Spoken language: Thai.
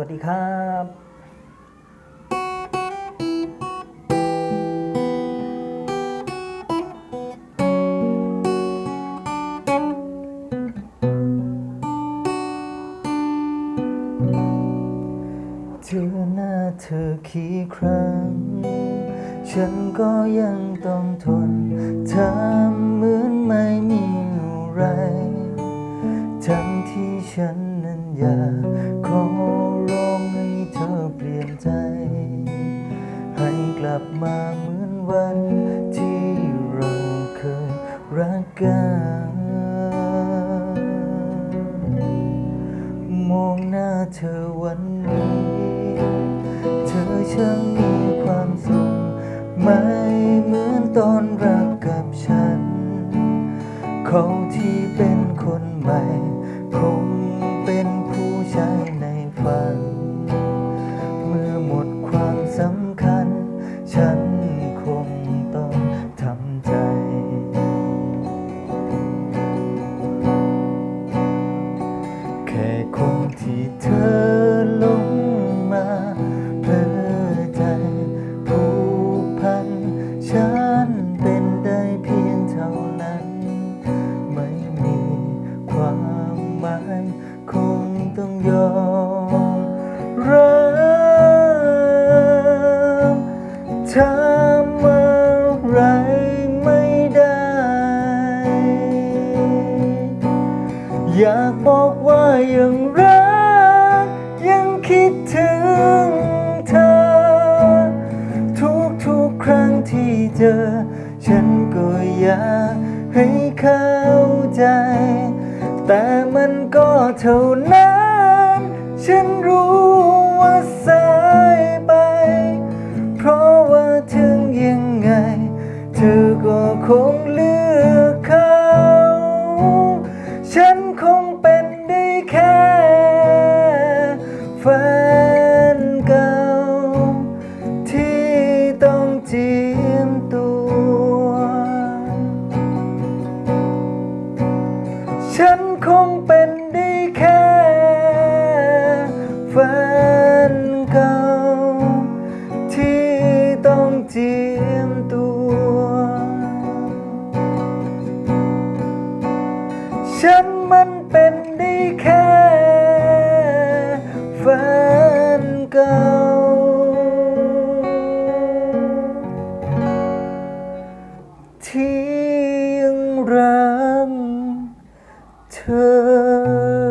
วัสดีครับเจอหน้าเธอกี่ครั้ง ฉันก็ยังต้องทนทำเหมือนไม่มีอะไร ทั้งที่ฉันนั้นอยากขอ เปลี่ยนใจ ให้กลับมาเหมือนวันที่เราเคยรักกันมองหน้าเธอวันนี้ เธอช่างมีความสุขไม่เหมือนตอนรักกับฉัน เขาที่เป็นคนใหม่คง ฉัน ทำอะไรไม่ได้ อยากบอกว่ายังรัก ยังคิดถึงเธอ ทุกทุกครั้งที่เจอ ฉันก็อยากให้เข้าใจ แต่มันก็เท่านั้น ฉันรู้ว่าสาย ฉันคงเป็นได้แค่แฟนเก่า ที่ต้องเจียมตัว ฉันมันเป็นได้แค่แฟนเก่า ที่ยังรัก เธอ